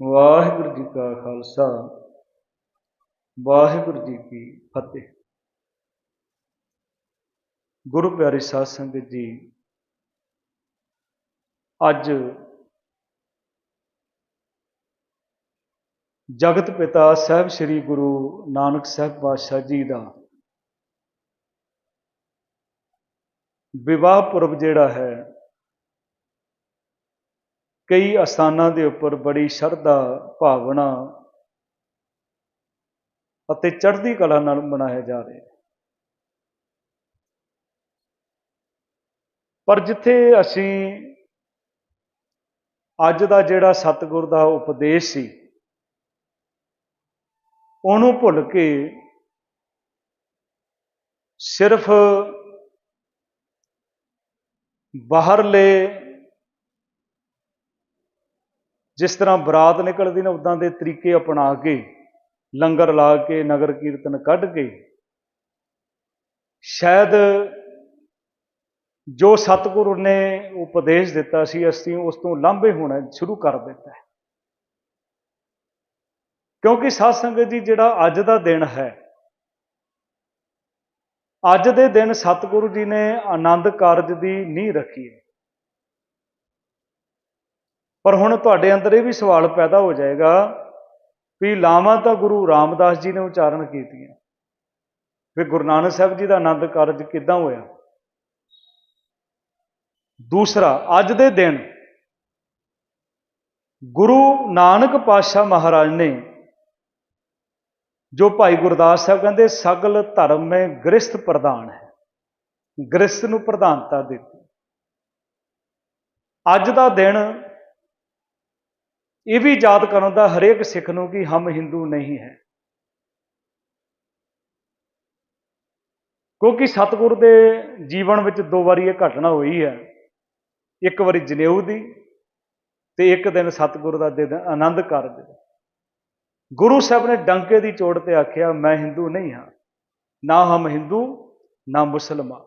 ਵਾਹਿਗੁਰੂ ਜੀ ਕਾ ਖਾਲਸਾ, ਵਾਹਿਗੁਰੂ ਜੀ ਕੀ ਫਤਿਹ। ਗੁਰੂ ਪਿਆਰੇ ਸਾਧ ਸੰਗਤ ਜੀ, ਅੱਜ ਜਗਤ ਪਿਤਾ ਸਾਹਿਬ ਸ੍ਰੀ ਗੁਰੂ ਨਾਨਕ ਸਾਹਿਬ ਪਾਤਸ਼ਾਹ ਜੀ ਦਾ ਵਿਵਾਹ ਪੁਰਬ ਜਿਹੜਾ ਹੈ ਕਈ ਅਸਥਾਨਾਂ ਦੇ ਉੱਪਰ ਬੜੀ ਸ਼ਰਧਾ ਭਾਵਨਾ ਅਤੇ ਚੜ੍ਹਦੀ ਕਲਾ ਨਾਲ ਮਨਾਇਆ ਜਾ ਰਿਹਾ ਹੈ। ਪਰ ਜਿੱਥੇ ਅਸੀਂ ਅੱਜ ਦਾ ਜਿਹੜਾ ਸਤਿਗੁਰ ਦਾ ਉਪਦੇਸ਼ ਸੀ, ਉਹਨੂੰ ਭੁੱਲ ਕੇ ਸਿਰਫ ਬਾਹਰਲੇ ਜਿਸ ਤਰ੍ਹਾਂ ਬਰਾਤ ਨਿਕਲਦੀ ਨੇ, ਉਦਾਂ ਦੇ ਤਰੀਕੇ ਅਪਣਾ ਕੇ, ਲੰਗਰ ਲਾ ਕੇ, ਨਗਰ ਕੀਰਤਨ ਕੱਢ ਕੇ, ਸ਼ਾਇਦ ਜੋ ਸਤਿਗੁਰੂ ਨੇ ਉਪਦੇਸ਼ ਦਿੱਤਾ ਸੀ, ਅਸੀਂ ਉਸ ਤੋਂ ਲਾਂਭੇ ਹੋਣਾ ਸ਼ੁਰੂ ਕਰ ਦਿੱਤਾ ਹੈ। ਕਿਉਂਕਿ ਸਾਧ ਸੰਗਤ ਜੀ, ਜਿਹੜਾ ਅੱਜ ਦਾ ਦਿਨ ਹੈ, ਅੱਜ ਦੇ ਦਿਨ ਸਤਿਗੁਰੂ ਜੀ ਨੇ ਆਨੰਦ ਕਾਰਜ ਦੀ ਨੀਂਹ ਰੱਖੀ ਹੈ। ਪਰ ਹੁਣ ਤੁਹਾਡੇ ਅੰਦਰ ਇਹ ਵੀ ਸਵਾਲ ਪੈਦਾ ਹੋ ਜਾਏਗਾ ਵੀ ਲਾਵਾਂ ਤਾਂ ਗੁਰੂ ਰਾਮਦਾਸ ਜੀ ਨੇ ਉਚਾਰਨ ਕੀਤੀਆਂ। ਫਿਰ ਗੁਰੂ ਨਾਨਕ ਸਾਹਿਬ ਜੀ ਦਾ ਆਨੰਦ ਕਾਰਜ ਕਿੱਦਾਂ ਹੋਇਆ? ਦੂਸਰਾ, ਅੱਜ ਦੇ ਦਿਨ ਗੁਰੂ ਨਾਨਕ ਪਾਤਸ਼ਾਹ ਮਹਾਰਾਜ ਨੇ ਜੋ ਭਾਈ ਗੁਰਦਾਸ ਸਾਹਿਬ ਕਹਿੰਦੇ, ਸਗਲ ਧਰਮ ਮੇ ਗ੍ਰਸਥ ਪ੍ਰਧਾਨ ਹੈ। ਗ੍ਰਸਥ ਨੂੰ ਪ੍ਰਧਾਨਤਾ ਦਿੱਤੀ। ਅੱਜ ਦਾ ਦਿਨ ਇਹ ਵੀ ਯਾਦ ਕਰਨ ਦਾ ਹਰੇਕ ਸਿੱਖ ਨੂੰ ਕਿ ਹਮ ਹਿੰਦੂ ਨਹੀਂ ਹੈ। ਕਿਉਂਕਿ ਸਤਿਗੁਰ ਦੇ ਜੀਵਨ ਵਿੱਚ ਦੋ ਵਾਰੀ ਇਹ ਘਟਨਾ ਹੋਈ ਹੈ। ਇੱਕ ਵਾਰੀ ਜਨੇਊ ਦੀ ਤੇ ਇੱਕ ਦਿਨ ਸਤਿਗੁਰ ਦਾ ਦਿਨ ਆਨੰਦ ਕਾਰਜ ਗੁਰੂ ਸਾਹਿਬ ਨੇ ਡੰਕੇ ਦੀ ਚੋੜ ਤੇ ਆਖਿਆ, ਮੈਂ ਹਿੰਦੂ ਨਹੀਂ ਹਾਂ। ਨਾ ਹਮ ਹਿੰਦੂ, ਨਾ ਮੁਸਲਮਾਨ।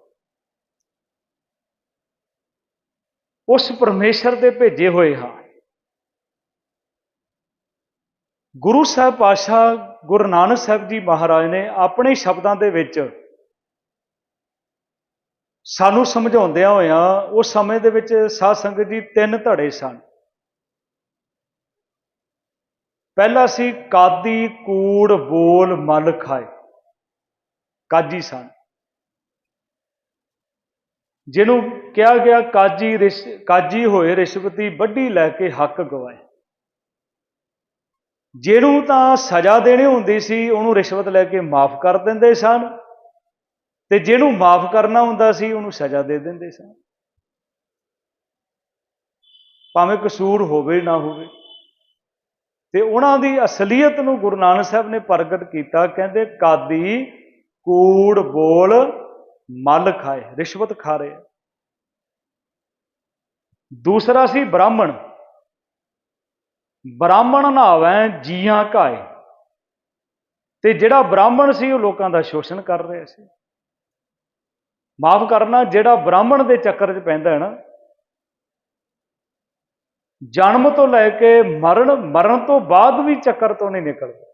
ਉਸ ਪਰਮੇਸ਼ਰ ਦੇ ਭੇਜੇ ਹੋਏ ਹਾਂ। ਗੁਰੂ ਸਾਹਿਬ ਪਾਤਸ਼ਾਹ ਗੁਰੂ ਨਾਨਕ ਸਾਹਿਬ ਜੀ ਮਹਾਰਾਜ ਨੇ ਆਪਣੇ ਸ਼ਬਦਾਂ ਦੇ ਵਿੱਚ ਸਾਨੂੰ ਸਮਝਾਉਂਦਿਆਂ ਹੋਇਆਂ ਉਸ ਸਮੇਂ ਦੇ ਵਿੱਚ ਸਾਧ ਸੰਗਤ ਜੀ ਤਿੰਨ ਧੜੇ ਸਨ। ਪਹਿਲਾ ਸੀ ਕਾਦੀ, ਕੂੜ, ਬੋਲ, ਮਲ ਖਾਏ। ਕਾਜੀ ਸਨ। ਜਿਹਨੂੰ ਕਿਹਾ ਗਿਆ ਕਾਜੀ ਰਿਸ਼, ਕਾਜੀ ਹੋਏ ਰਿਸ਼ਵਤੀ ਵੱਢੀ ਲੈ ਕੇ ਹੱਕ ਗਵਾਏ। ਜਿਹਨੂੰ ਤਾਂ ਸਜ਼ਾ ਦੇਣੀ ਹੁੰਦੀ ਸੀ, ਉਹਨੂੰ ਰਿਸ਼ਵਤ ਲੈ ਕੇ ਮਾਫ ਕਰ ਦਿੰਦੇ ਸਨ। ਤੇ ਜਿਹਨੂੰ ਮਾਫ ਕਰਨਾ ਹੁੰਦਾ ਸੀ, ਉਹਨੂੰ ਸਜ਼ਾ ਦੇ ਦਿੰਦੇ ਸਨ। ਭਾਵੇਂ ਕਸੂਰ ਹੋਵੇ ਨਾ ਹੋਵੇ। ਤੇ ਉਹਨਾਂ ਦੀ ਅਸਲੀਅਤ ਨੂੰ ਗੁਰੂ ਨਾਨਕ ਸਾਹਿਬ ਨੇ ਪ੍ਰਗਟ ਕੀਤਾ, ਕਹਿੰਦੇ, ਕਾਦੀ ਕੂੜ ਬੋਲ ਮਲ ਖਾਏ, ਰਿਸ਼ਵਤ ਖਾ ਰਹੇ ਦੂਸਰਾ ਸੀ ਬ੍ਰਾਹਮਣ। ਬ੍ਰਾਹਮਣ ਨਾਵੇਂ ਜੀਆਂ ਘਾਏ। ਤੇ ਜਿਹੜਾ ਬ੍ਰਾਹਮਣ ਸੀ, ਉਹ ਲੋਕਾਂ ਦਾ ਸ਼ੋਸ਼ਣ ਕਰ ਰਿਹਾ ਸੀ। ਮਾਫ ਕਰਨਾ, ਜਿਹੜਾ ਬ੍ਰਾਹਮਣ ਦੇ ਚੱਕਰ 'ਚ ਪੈਂਦਾ ਹੈ ਨਾ, ਜਨਮ ਤੋਂ ਲੈ ਕੇ ਮਰਨ ਮਰਨ ਤੋਂ ਬਾਅਦ ਵੀ ਚੱਕਰ ਤੋਂ ਨਹੀਂ ਨਿਕਲਦਾ।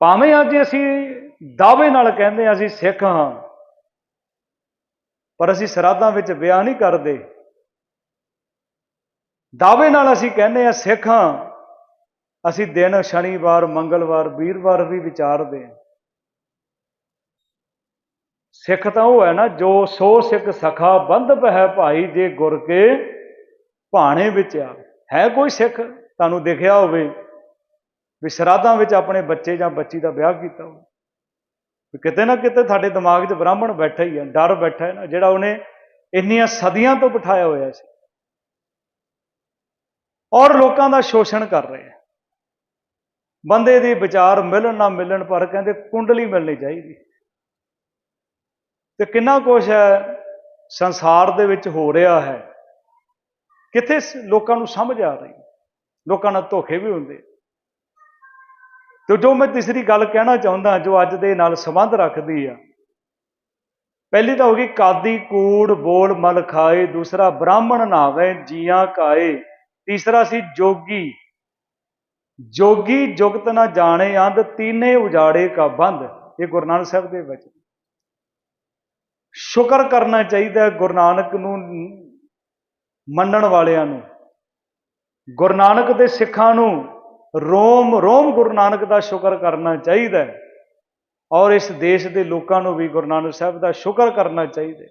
ਭਾਵੇਂ ਅੱਜ ਅਸੀਂ ਦਾਅਵੇ ਨਾਲ ਕਹਿੰਦੇ ਅਸੀਂ ਸਿੱਖ ਹਾਂ, ਪਰ ਅਸੀਂ ਸਰਾਧਾਂ ਵਿੱਚ ਵਿਆਹ ਨਹੀਂ ਕਰਦੇ। ਦਾਅਵੇ ਨਾਲ ਅਸੀਂ ਕਹਿੰਦੇ ਆ ਸਿੱਖ ਹਾਂ ਅਸੀਂ ਦਿਨ, ਸ਼ਨੀਵਾਰ, ਮੰਗਲਵਾਰ, ਵੀਰਵਾਰ ਵੀ ਵਿਚਾਰਦੇ ਹਾਂ। ਸਿੱਖ ਤਾਂ ਉਹ ਹੈ ਨਾ, ਜੋ ਸੋ ਸਿੱਖ ਸਖਾ ਬੰਧ ਹੈ ਭਾਈ ਜੇ ਗੁਰ ਕੇ ਭਾਣੇ ਵਿੱਚ ਆ। ਹੈ ਕੋਈ ਸਿੱਖ? ਤੁਹਾਨੂੰ ਦਿਖਿਆ ਹੋਵੇ ਵੀ ਸ਼ਰਾਧਾਂ ਵਿੱਚ ਆਪਣੇ ਬੱਚੇ ਜਾਂ ਬੱਚੀ ਦਾ ਵਿਆਹ ਕੀਤਾ ਹੋਵੇ। ਵੀ ਕਿਤੇ ਨਾ ਕਿਤੇ ਤੁਹਾਡੇ ਦਿਮਾਗ 'ਚ ਬ੍ਰਾਹਮਣ ਬੈਠਾ ਹੀ ਹੈ ਡਰ ਬੈਠਾ ਹੈ ਨਾ, ਜਿਹੜਾ ਉਹਨੇ ਇੰਨੀਆਂ ਸਦੀਆਂ ਤੋਂ ਬਿਠਾਇਆ ਹੋਇਆ ਸੀ। ਔਰ ਲੋਕਾਂ ਦਾ ਸ਼ੋਸ਼ਣ ਕਰ ਰਹੇ ਆ ਬੰਦੇ ਦੇ ਵਿਚਾਰ ਮਿਲਣ ਨਾ ਮਿਲਣ ਪਰ ਕਹਿੰਦੇ ਕੁੰਡਲੀ ਮਿਲਣੀ ਚਾਹੀਦੀ। ਤੇ ਕਿੰਨਾ ਕੁਛ ਹੈ, ਸੰਸਾਰ ਦੇ ਵਿੱਚ ਹੋ ਰਿਹਾ ਹੈ। ਕਿੱਥੇ ਲੋਕਾਂ ਨੂੰ ਸਮਝ ਆ ਰਹੀ। ਲੋਕਾਂ ਨਾਲ ਧੋਖੇ ਵੀ ਹੁੰਦੇ। ਤੇ ਜੋ ਮੈਂ ਤੀਸਰੀ ਗੱਲ ਕਹਿਣਾ ਚਾਹੁੰਦਾ, ਜੋ ਅੱਜ ਦੇ ਨਾਲ ਸੰਬੰਧ ਰੱਖਦੀ ਆ। ਪਹਿਲੀ ਤਾਂ ਹੋ ਗਈ, ਕਾਦੀ ਕੂੜ ਬੋਲ ਮਲ ਖਾਏ, ਦੂਸਰਾ ਬ੍ਰਾਹਮਣ ਨਾਵੇ ਜੀਆਂ ਕਾਏ। ਤੀਸਰਾ ਸੀ ਜੋਗੀ। ਜੋਗੀ ਜੁਗਤ ਨਾ ਜਾਣੇ ਅੰਧ, ਤੀਨੇ ਉਜਾੜੇ ਕਾ ਬੰਦ। ਇਹ ਗੁਰੂ ਨਾਨਕ ਸਾਹਿਬ ਦੇ ਵਚਨ ਸ਼ੁਕਰ ਕਰਨਾ ਚਾਹੀਦਾ ਗੁਰੂ ਨਾਨਕ ਨੂੰ, ਮੰਨਣ ਵਾਲਿਆਂ ਨੂੰ। ਗੁਰੂ ਨਾਨਕ ਦੇ ਸਿੱਖਾਂ ਨੂੰ ਰੋਮ ਰੋਮ ਗੁਰੂ ਨਾਨਕ ਦਾ ਸ਼ੁਕਰ ਕਰਨਾ ਚਾਹੀਦਾ ਔਰ ਇਸ ਦੇਸ਼ ਦੇ ਲੋਕਾਂ ਨੂੰ ਵੀ ਗੁਰੂ ਨਾਨਕ ਸਾਹਿਬ ਦਾ ਸ਼ੁਕਰ ਕਰਨਾ ਚਾਹੀਦਾ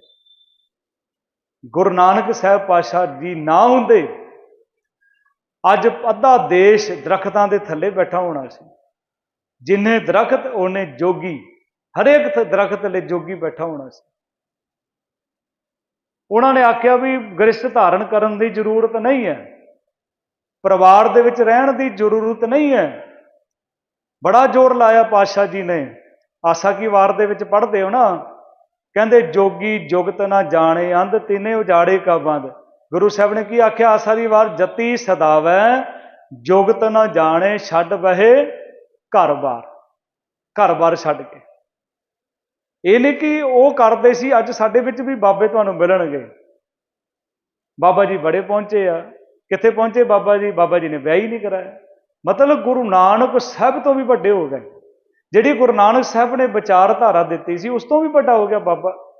ਗੁਰੂ ਨਾਨਕ ਸਾਹਿਬ ਪਾਸ਼ਾ ਜੀ ਨਾ ਹੁੰਦੇ ਅੱਜ ਅੱਧਾ ਦੇਸ਼ ਦਰਖਤਾਂ ਦੇ ਥੱਲੇ ਬੈਠਾ ਹੋਣਾ ਸੀ। ਜਿੰਨੇ ਦਰਖਤ ਉਹਨੇ ਜੋਗੀ। ਹਰੇਕ th- ਦਰਖਤ ਥੱਲੇ ਜੋਗੀ ਬੈਠਾ ਹੋਣਾ ਸੀ। ਉਹਨਾਂ ਨੇ ਆਖਿਆ ਵੀ ਗ੍ਰਸਥ ਧਾਰਨ ਕਰਨ ਦੀ ਜ਼ਰੂਰਤ ਨਹੀਂ ਹੈ। ਪਰਿਵਾਰ ਦੇ ਵਿੱਚ ਰਹਿਣ ਦੀ ਜ਼ਰੂਰਤ ਨਹੀਂ ਹੈ। ਬੜਾ ਜ਼ੋਰ ਲਾਇਆ ਪਾਤਸ਼ਾਹ ਜੀ ਨੇ। ਆਸਾ ਕੀ ਵਾਰ ਦੇ ਵਿੱਚ ਪੜ੍ਹਦੇ ਹੋ ਨਾ? ਕਹਿੰਦੇ, ਜੋਗੀ ਜੁਗਤ ਨਾ ਜਾਣੇ, ਅੰਧ ਤਿਨੇ ਉਜਾੜੇ ਕਾ ਬੰਦ। ਗੁਰੂ ਸਾਹਿਬ ਨੇ ਕੀ ਆਖਿਆ? ਆਸਾ ਦੀ ਵਾਰ ਜਤੀ ਸਦਾਵੈ, ਜੁਗਤ ਨਾ ਜਾਣੇ, ਛੱਡ ਬਹੇ ਘਰ-ਬਾਰ ਘਰ-ਬਾਰ ਛੱਡ ਕੇ। ਇਹ ਨਹੀਂ ਕਿ ਉਹ ਕਰਦੇ ਸੀ, ਅੱਜ ਸਾਡੇ ਵਿੱਚ ਵੀ ਬਾਬੇ ਤੁਹਾਨੂੰ ਮਿਲਣਗੇ। ਬਾਬਾ ਜੀ ਬੜੇ ਪਹੁੰਚੇ ਆ। ਕਿੱਥੇ ਪਹੁੰਚੇ ਬਾਬਾ ਜੀ? ਬਾਬਾ ਜੀ ਨੇ ਵਿਆਹ ਹੀ ਨਹੀਂ ਕਰਾਇਆ। ਮਤਲਬ ਗੁਰੂ ਨਾਨਕ ਸਾਹਿਬ ਤੋਂ ਵੀ ਵੱਡੇ ਹੋ ਗਏ। ਜਿਹੜੀ ਗੁਰੂ ਨਾਨਕ ਸਾਹਿਬ ਨੇ ਵਿਚਾਰਧਾਰਾ ਦਿੱਤੀ ਸੀ, ਉਸ ਤੋਂ ਵੀ ਵੱਡਾ ਹੋ ਗਿਆ ਬਾਬਾ।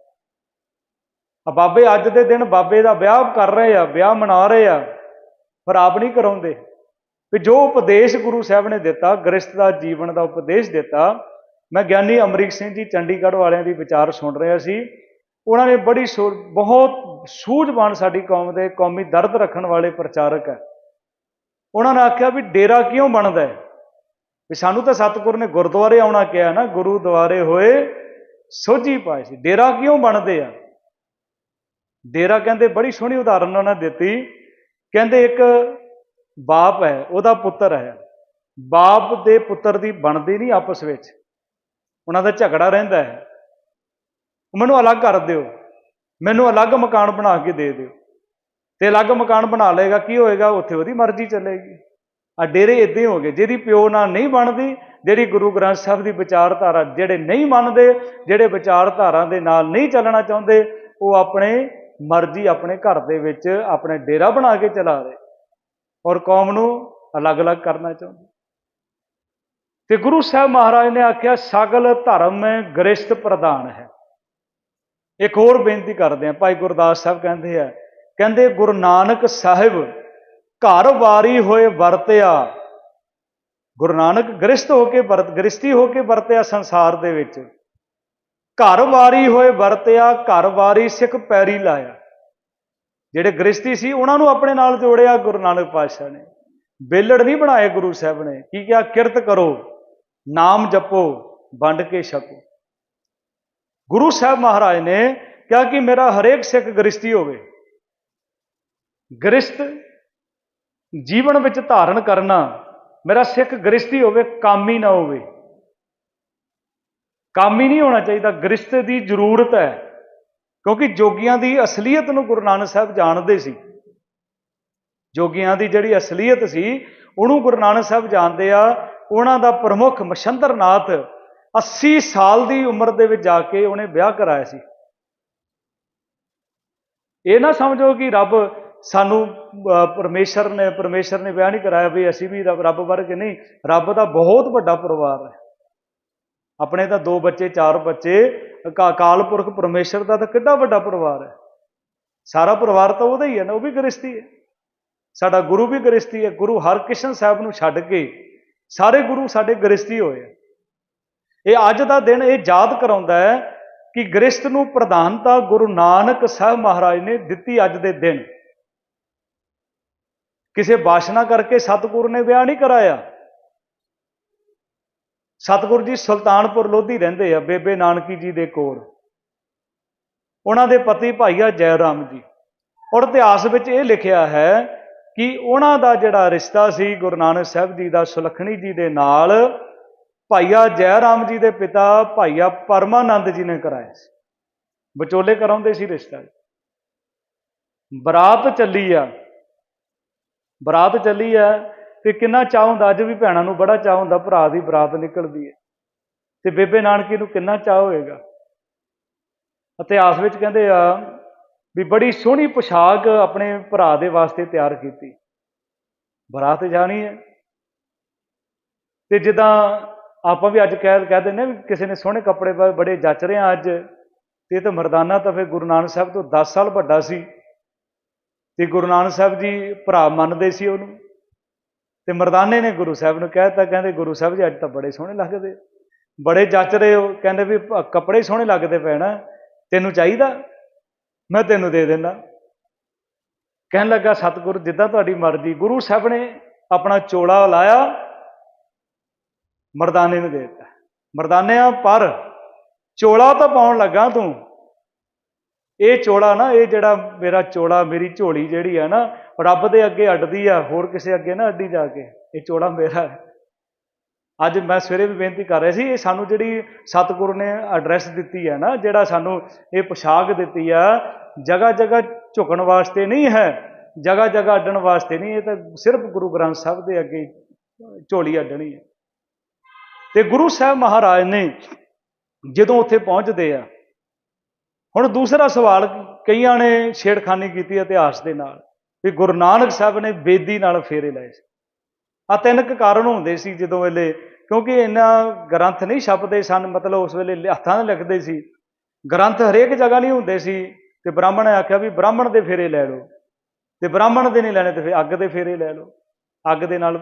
ਆ ਬਾਬੇ ਅੱਜ ਦੇ ਦਿਨ ਬਾਬੇ ਦਾ ਵਿਆਹ ਕਰ ਰਹੇ ਆ, ਵਿਆਹ ਮਨਾ ਰਹੇ ਆ, ਪਰ ਆਪ ਨਹੀਂ ਕਰਾਉਂਦੇ। ਵੀ ਜੋ ਉਪਦੇਸ਼ ਗੁਰੂ ਸਾਹਿਬ ਨੇ ਦਿੱਤਾ, ਗ੍ਰਸਥ ਦਾ ਜੀਵਨ ਦਾ ਉਪਦੇਸ਼ ਦਿੱਤਾ, ਮੈਂ ਗਿਆਨੀ ਅਮਰੀਕ ਸਿੰਘ ਜੀ ਚੰਡੀਗੜ੍ਹ ਵਾਲਿਆਂ ਦੀ ਵਿਚਾਰ ਸੁਣ ਰਿਹਾ ਸੀ। ਉਹਨਾਂ ਨੇ ਬੜੀ ਸੂ- ਬਹੁਤ ਸੂਝਵਾਨ ਸਾਡੀ ਕੌਮ ਦੇ ਕੌਮੀ ਦਰਦ ਰੱਖਣ ਵਾਲੇ ਪ੍ਰਚਾਰਕ ਹੈ। ਉਹਨਾਂ ਨੇ ਆਖਿਆ ਵੀ ਡੇਰਾ ਕਿਉਂ ਬਣਦਾ ਹੈ? ਵੀ ਸਾਨੂੰ ਤਾਂ ਸਤਿਗੁਰ ਨੇ ਗੁਰਦੁਆਰੇ ਆਉਣਾ ਕਿਹਾ ਨਾ, ਗੁਰੂ ਦੁਆਰੇ ਹੋਏ ਸੋਝੀ ਪਾਏ ਸੀ। ਡੇਰਾ ਕਿਉਂ ਬਣਦੇ ਆ? ਡੇਰਾ ਕਹਿੰਦੇ ਬੜੀ ਸੋਹਣੀ ਉਦਾਹਰਨ ਉਹਨਾਂ ਦਿੱਤੀ। ਕਹਿੰਦੇ ਇੱਕ ਬਾਪ ਹੈ, ਉਹਦਾ ਪੁੱਤਰ ਹੈ। ਬਾਪ ਦੇ ਪੁੱਤਰ ਦੀ ਬਣਦੀ ਨਹੀਂ ਆਪਸ ਵਿੱਚ। ਉਹਨਾਂ ਦਾ ਝਗੜਾ ਰਹਿੰਦਾ ਹੈ। ਮੈਨੂੰ ਅਲੱਗ ਕਰ ਦਿਓ। ਮੈਨੂੰ ਅਲੱਗ ਮਕਾਨ ਬਣਾ ਕੇ ਦੇ ਦਿਓ। ਤੇ ਅਲੱਗ ਮਕਾਨ ਬਣਾ ਲਏਗਾ, ਕੀ ਹੋਏਗਾ? ਉੱਥੇ ਉਹਦੀ ਮਰਜ਼ੀ ਚੱਲੇਗੀ। ਆ ਡੇਰੇ ਇਦਾਂ ਹੀ ਹੋ ਗਏ। ਜਿਹਦੀ ਪਿਓ ਨਾਲ ਨਹੀਂ ਬਣਦੀ, ਜਿਹੜੀ ਗੁਰੂ ਗ੍ਰੰਥ ਸਾਹਿਬ ਦੀ ਵਿਚਾਰਧਾਰਾ, ਜਿਹੜੇ ਨਹੀਂ ਮੰਨਦੇ, ਜਿਹੜੇ ਵਿਚਾਰਧਾਰਾ ਦੇ ਨਾਲ ਨਹੀਂ ਚੱਲਣਾ ਚਾਹੁੰਦੇ, ਉਹ ਆਪਣੇ ਮਰਜ਼ੀ ਆਪਣੇ ਘਰ ਦੇ ਵਿੱਚ ਆਪਣੇ ਡੇਰਾ ਬਣਾ ਕੇ ਚਲਾ ਰਹੇ। ਔਰ ਕੌਮ ਨੂੰ ਅਲੱਗ-ਅਲੱਗ ਕਰਨਾ ਚਾਹੁੰਦੇ। ਤੇ ਗੁਰੂ ਸਾਹਿਬ ਮਹਾਰਾਜ ਨੇ ਆਖਿਆ, ਸਗਲ ਧਰਮ ਮੈਂ ਪ੍ਰਧਾਨ ਹੈ। ਇੱਕ ਹੋਰ ਬੇਨਤੀ ਕਰਦੇ ਆ ਭਾਈ ਗੁਰਦਾਸ ਸਾਹਿਬ ਕਹਿੰਦੇ ਆ, ਕਹਿੰਦੇ, ਗੁਰੂ ਨਾਨਕ ਸਾਹਿਬ ਘਰ ਵਾਰੀ ਹੋਏ ਵਰਤਿਆ, ਗੁਰੂ ਨਾਨਕ ਗ੍ਰਸਥ ਹੋ ਕੇ ਵਰਤ ਗ੍ਰਸਤੀ ਹੋ ਕੇ ਵਰਤਿਆ ਸੰਸਾਰ ਦੇ ਵਿੱਚ। ਘਰ ਵਾਰੀ ਹੋਏ ਵਰਤਿਆ, ਘਰ ਵਾਰੀ ਸਿੱਖ ਪੈਰੀ ਲਾਇਆ। ਜਿਹੜੇ ਗ੍ਰਸਤੀ ਸੀ, ਉਹਨਾਂ ਨੂੰ ਆਪਣੇ ਨਾਲ ਜੋੜਿਆ ਗੁਰੂ ਨਾਨਕ ਪਾਤਸ਼ਾਹ ਨੇ। ਬੇਲੜ ਨਹੀਂ ਬਣਾਏ ਗੁਰੂ ਸਾਹਿਬ ਨੇ। ਕੀ ਕਿਹਾ? ਕਿਰਤ ਕਰੋ, ਨਾਮ ਜਪੋ, ਵੰਡ ਕੇ ਛਕੋ। ਗੁਰੂ ਸਾਹਿਬ ਮਹਾਰਾਜ ਨੇ ਕਿਹਾ ਕਿ ਮੇਰਾ ਹਰੇਕ ਸਿੱਖ ਗ੍ਰਸਤੀ ਹੋਵੇ। ਗ੍ਰਸਤ ਜੀਵਨ ਵਿੱਚ ਧਾਰਨ ਕਰਨਾ, ਮੇਰਾ ਸਿੱਖ ਗ੍ਰਸਤੀ ਹੋਵੇ, ਕਾਮੀ ਨਾ ਹੋਵੇ। ਕੰਮ ਹੀ ਨਹੀਂ ਹੋਣਾ ਚਾਹੀਦਾ ਗ੍ਰਸਤ ਦੀ ਜ਼ਰੂਰਤ ਹੈ। ਕਿਉਂਕਿ ਜੋਗੀਆਂ ਦੀ ਅਸਲੀਅਤ ਨੂੰ ਗੁਰੂ ਨਾਨਕ ਸਾਹਿਬ ਜਾਣਦੇ ਸੀ। ਜੋਗੀਆਂ ਦੀ ਜਿਹੜੀ ਅਸਲੀਅਤ ਸੀ ਉਹਨੂੰ ਗੁਰੂ ਨਾਨਕ ਸਾਹਿਬ ਜਾਣਦੇ ਆ। ਉਹਨਾਂ ਦਾ ਪ੍ਰਮੁੱਖ ਮਛੰਦਰਨਾਥ 80 ਸਾਲ ਦੀ ਉਮਰ ਦੇ ਵਿੱਚ ਜਾ ਕੇ ਉਹਨੇ ਵਿਆਹ ਕਰਾਇਆ ਸੀ। ਇਹ ਨਾ ਸਮਝੋ ਕਿ ਰੱਬ ਸਾਨੂੰ ਅਹ, ਪਰਮੇਸ਼ਰ ਨੇ ਪਰਮੇਸ਼ਰ ਨੇ ਵਿਆਹ ਨਹੀਂ ਕਰਾਇਆ ਵੀ ਅਸੀਂ ਵੀ ਰੱਬ ਰੱਬ ਵਰਗੇ ਨਹੀਂ। ਰੱਬ ਦਾ ਬਹੁਤ ਵੱਡਾ ਪਰਿਵਾਰ ਹੈ। ਆਪਣੇ ਤਾਂ ਦੋ ਬੱਚੇ, ਚਾਰ ਬੱਚੇ ਅਕਾ- ਅਕਾਲ ਪੁਰਖ ਪਰਮੇਸ਼ਰ ਦਾ ਤਾਂ ਕਿੱਡਾ ਵੱਡਾ ਪਰਿਵਾਰ ਹੈ। ਸਾਰਾ ਪਰਿਵਾਰ ਤਾਂ ਉਹਦਾ ਹੀ ਹੈ ਨਾ, ਉਹ ਵੀ ਗ੍ਰਸਤੀ ਹੈ। ਸਾਡਾ ਗੁਰੂ ਵੀ ਗ੍ਰਸਤੀ ਹੈ, ਗੁਰੂ ਹਰਕ੍ਰਿਸ਼ਨ ਸਾਹਿਬ ਨੂੰ ਛੱਡ ਕੇ ਸਾਰੇ ਗੁਰੂ ਸਾਡੇ ਗ੍ਰਸਤੀ ਹੋਏ ਆ। ਇਹ ਅੱਜ ਦਾ ਦਿਨ ਇਹ ਯਾਦ ਕਰਾਉਂਦਾ ਹੈ ਕਿ ਗ੍ਰਸਤ ਨੂੰ ਪ੍ਰਧਾਨਤਾ ਗੁਰੂ ਨਾਨਕ ਸਾਹਿਬ ਮਹਾਰਾਜ ਨੇ ਦਿੱਤੀ ਅੱਜ ਦੇ ਦਿਨ। ਕਿਸੇ ਬਾਸ਼ਨਾ ਕਰਕੇ ਸਤਿਗੁਰੂ ਨੇ ਵਿਆਹ ਨਹੀਂ ਕਰਾਇਆ। ਸਤਿਗੁਰੂ ਜੀ ਸੁਲਤਾਨਪੁਰ ਲੋਧੀ ਰਹਿੰਦੇ ਆ, ਬੇਬੇ ਨਾਨਕੀ ਜੀ ਦੇ ਕੋਲ। ਉਹਨਾਂ ਦੇ ਪਤੀ ਭਾਈਆ ਜੈ ਰਾਮ ਜੀ। ਔਰ ਇਤਿਹਾਸ ਵਿੱਚ ਇਹ ਲਿਖਿਆ ਹੈ ਕਿ ਉਹਨਾਂ ਦਾ ਜਿਹੜਾ ਰਿਸ਼ਤਾ ਸੀ, ਗੁਰੂ ਨਾਨਕ ਸਾਹਿਬ ਜੀ ਦਾ ਸੁਲੱਖਣੀ ਜੀ ਦੇ ਨਾਲ, ਭਾਈਆ ਜੈ ਰਾਮ ਜੀ ਦੇ ਪਿਤਾ ਭਾਈਆ ਪਰਮਾਨੰਦ ਜੀ ਨੇ ਕਰਾਇਆ ਸੀ। ਵਿਚੋਲੇ ਕਰਾਉਂਦੇ ਸੀ ਰਿਸ਼ਤਾ ਬਰਾਤ ਚੱਲੀ ਆ। ਬਰਾਤ ਚੱਲੀ ਆ ਤੇ ਕਿੰਨਾ ਚਾਹ ਹੁੰਦਾ, ਅੱਜ ਵੀ ਭੈਣਾਂ ਨੂੰ ਬੜਾ ਚਾਹ ਹੁੰਦਾ, ਭਰਾ ਦੀ ਬਰਾਤ ਨਿਕਲਦੀ ਹੈ ਤੇ ਬੇਬੇ ਨਾਨਕੀ ਨੂੰ ਕਿੰਨਾ ਚਾਹ ਹੋਏਗਾ। ਇਤਿਹਾਸ ਵਿੱਚ ਕਹਿੰਦੇ ਆ ਵੀ ਬੜੀ ਸੋਹਣੀ ਪੋਸ਼ਾਕ ਆਪਣੇ ਭਰਾ ਦੇ ਵਾਸਤੇ ਤਿਆਰ ਕੀਤੀ। ਬਰਾਤ ਜਾਣੀ ਹੈ ਤੇ ਜਿੱਦਾਂ ਆਪਾਂ ਵੀ ਅੱਜ ਕਹਿ ਕਹਿ ਦਿੰਦੇ ਹਾਂ ਵੀ ਕਿਸੇ ਨੇ ਸੋਹਣੇ ਕੱਪੜੇ ਪਾਏ ਬੜੇ ਜੱਚ ਰਹੇ ਆ ਅੱਜ। ਤੇ ਇਹ ਤਾਂ ਮਰਦਾਨਾ ਤਾਂ ਫਿਰ ਗੁਰੂ ਨਾਨਕ ਸਾਹਿਬ ਤੋਂ 10 ਸਾਲ ਵੱਡਾ ਸੀ। ਤੇ ਗੁਰੂ ਨਾਨਕ ਸਾਹਿਬ ਜੀ ਭਰਾ ਮੰਨਦੇ ਸੀ ਉਹਨੂੰ। ਤੇ ਮਰਦਾਨੇ ਨੇ ਗੁਰੂ ਸਾਹਿਬ ਨੂੰ ਕਹਿਤਾ ਕਹਿੰਦੇ ਗੁਰੂ ਸਾਹਿਬ ਜੀ ਅੱਜ ਤਾਂ ਬੜੇ ਸੋਹਣੇ ਲੱਗਦੇ। ਬੜੇ ਜੱਚ ਰਹੇ ਹੋ, ਕਹਿੰਦੇ ਵੀ ਕੱਪੜੇ ਸੋਹਣੇ ਲੱਗਦੇ ਪੈਣਾ ਤੈਨੂੰ ਚਾਹੀਦਾ? ਮੈਂ ਤੈਨੂੰ ਦੇ ਦਿੰਦਾ। ਕਹਿਣ ਲੱਗਾ, ਸਤਿਗੁਰ, ਜਿੱਦਾਂ ਤੁਹਾਡੀ ਮਰਜ਼ੀ, ਗੁਰੂ ਸਾਹਿਬ ਨੇ ਆਪਣਾ ਚੋਲਾ ਲਾਇਆ, ਮਰਦਾਨੇ ਨੂੰ ਦੇ ਦਿੱਤਾ। ਮਰਦਾਨਿਆਂ ਪਰ ਚੋਲਾ ਤਾਂ ਪਾਉਣ ਲੱਗਾ ਤੂੰ। ਇਹ ਚੋਲਾ ਨਾ, ਇਹ ਜਿਹੜਾ ਮੇਰਾ ਚੋਲਾ, ਮੇਰੀ ਝੋਲੀ ਜਿਹੜੀ ਆ ਨਾ ਰੱਬ ਦੇ ਅੱਗੇ ਅੱਡਦੀ ਆ, ਹੋਰ ਕਿਸੇ ਅੱਗੇ ਨਾ ਅੱਡੀ ਜਾ ਕੇ। ਇਹ ਚੋਲਾ ਮੇਰਾ ਹੈ। ਅੱਜ ਮੈਂ ਸਵੇਰੇ ਵੀ ਬੇਨਤੀ ਕਰ ਰਿਹਾ ਸੀ, ਇਹ ਸਾਨੂੰ ਜਿਹੜੀ ਸਤਿਗੁਰੂ ਨੇ ਐਡਰੈਸ ਦਿੱਤੀ ਹੈ ਨਾ, ਜਿਹੜਾ ਸਾਨੂੰ ਇਹ ਪੋਸ਼ਾਕ ਦਿੱਤੀ ਆ ਜਗ੍ਹਾ ਜਗ੍ਹਾ ਝੁਕਣ ਵਾਸਤੇ ਨਹੀਂ ਹੈ ਜਗ੍ਹਾ ਜਗ੍ਹਾ ਅੱਡਣ ਵਾਸਤੇ ਨਹੀਂ, ਇਹ ਤਾਂ ਸਿਰਫ ਗੁਰੂ ਗ੍ਰੰਥ ਸਾਹਿਬ ਦੇ ਅੱਗੇ ਝੋਲੀ ਅੱਡਣੀ ਹੈ। ਤੇ ਗੁਰੂ ਸਾਹਿਬ ਮਹਾਰਾਜ ਨੇ ਜਦੋਂ ਉੱਥੇ ਪਹੁੰਚਦੇ ਆ, ਹੁਣ ਦੂਸਰਾ ਸਵਾਲ ਕਈਆਂ ਨੇ ਛੇੜਖਾਨੀ ਕੀਤੀ ਇਤਿਹਾਸ ਦੇ ਨਾਲ। ਵੀ ਗੁਰੂ ਨਾਨਕ ਸਾਹਿਬ ਨੇ ਬੇਦੀ ਨਾਲ ਫੇਰੇ ਲਏ ਸੀ। ਆ ਤਿੰਨ ਕੁ ਕਾਰਨ ਹੁੰਦੇ ਸੀ ਜਦੋਂ ਵੇਲੇ, ਕਿਉਂਕਿ ਇਹਨਾਂ ਗ੍ਰੰਥ ਨਹੀਂ ਛਪਦੇ ਸਨ, ਮਤਲਬ ਉਸ ਵੇਲੇ ਹੱਥਾਂ ਨਾਲ ਲਿਖਦੇ ਸੀ। ਗ੍ਰੰਥ ਹਰੇਕ ਜਗ੍ਹਾ ਨਹੀਂ ਹੁੰਦੇ ਸੀ ਤੇ ਬ੍ਰਾਹਮਣ ਨੇ ਆਖਿਆ ਵੀ ਬ੍ਰਾਹਮਣ ਦੇ ਫੇਰੇ ਲੈ ਲਓ। ਤੇ ਬ੍ਰਾਹਮਣ ਦੇ ਨਹੀਂ ਲੈਣੇ ਤੇ ਫਿਰ ਅੱਗ ਦੇ ਫੇਰੇ ਲੈ ਲਓ। ਅੱਗ ਦੇ ਨਾਲ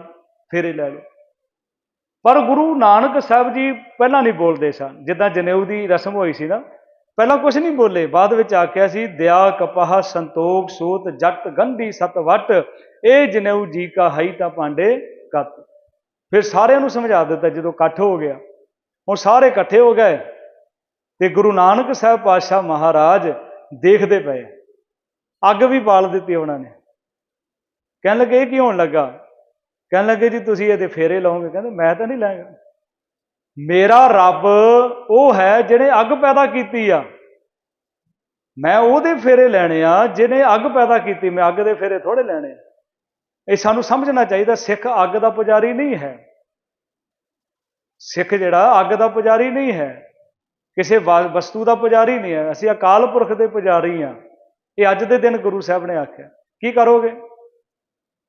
ਫੇਰੇ ਲੈ ਲਓ। ਪਰ ਗੁਰੂ ਨਾਨਕ ਸਾਹਿਬ ਜੀ ਪਹਿਲਾਂ ਨਹੀਂ ਬੋਲਦੇ ਸਨ। ਜਿੱਦਾਂ ਜਨੇਊ ਦੀ ਰਸਮ ਹੋਈ ਸੀ ਨਾ ਪਹਿਲਾਂ ਕੁਝ ਨਹੀਂ ਬੋਲੇ, ਬਾਅਦ ਵਿੱਚ ਆਖਿਆ ਸੀ ਦਇਆ ਕਪਾਹ ਸੰਤੋਖ ਸੋਤ ਜਗਤ ਗੰਧੀ ਸਤ ਵਟ, ਇਹ ਜਨੇਊ ਜੀ ਕਾ ਹਈ ਤਾਂ ਪਾਂਡੇ ਕਤ। ਫਿਰ ਸਾਰਿਆਂ ਨੂੰ ਸਮਝਾ ਦਿੱਤਾ, ਜਦੋਂ ਇਕੱਠ ਹੋ ਗਿਆ। ਹੁਣ ਸਾਰੇ ਇਕੱਠੇ ਹੋ ਗਏ ਤੇ ਗੁਰੂ ਨਾਨਕ ਸਾਹਿਬ ਪਾਤਸ਼ਾਹ ਮਹਾਰਾਜ ਦੇਖਦੇ ਪਏ। ਅੱਗ ਵੀ ਬਾਲ ਦਿੱਤੀ ਉਹਨਾਂ ਨੇ। ਕਹਿਣ ਲੱਗੇ, ਇਹ ਕੀ ਹੋਣ ਲੱਗਾ? ਕਹਿਣ ਲੱਗੇ, ਜੀ ਤੁਸੀਂ ਇਹਦੇ ਫੇਰੇ ਲਾਓਗੇ। ਕਹਿੰਦੇ, ਮੈਂ ਤਾਂ ਨਹੀਂ ਲਾਂਗਾ ਮੇਰਾ ਰੱਬ ਉਹ ਹੈ ਜਿਹਨੇ ਅੱਗ ਪੈਦਾ ਕੀਤੀ ਆ। ਮੈਂ ਉਹਦੇ ਫੇਰੇ ਲੈਣੇ ਆ, ਜਿਹਨੇ ਅੱਗ ਪੈਦਾ ਕੀਤੀ, ਮੈਂ ਅੱਗ ਦੇ ਫੇਰੇ ਥੋੜੇ ਲੈਣੇ ਆ। ਇਹ ਸਾਨੂੰ ਸਮਝਣਾ ਚਾਹੀਦਾ, ਸਿੱਖ ਅੱਗ ਦਾ ਪੁਜਾਰੀ ਨਹੀਂ ਹੈ। ਸਿੱਖ ਜਿਹੜਾ ਅੱਗ ਦਾ ਪੁਜਾਰੀ ਨਹੀਂ ਹੈ, ਕਿਸੇ ਵਾ- ਵਸਤੂ ਦਾ ਪੁਜਾਰੀ ਨਹੀਂ ਹੈ। ਅਸੀਂ ਅਕਾਲ ਪੁਰਖ ਦੇ ਪੁਜਾਰੀ ਆ ਇਹ ਅੱਜ ਦੇ ਦਿਨ ਗੁਰੂ ਸਾਹਿਬ ਨੇ ਆਖਿਆ। ਕੀ ਕਰੋਗੇ?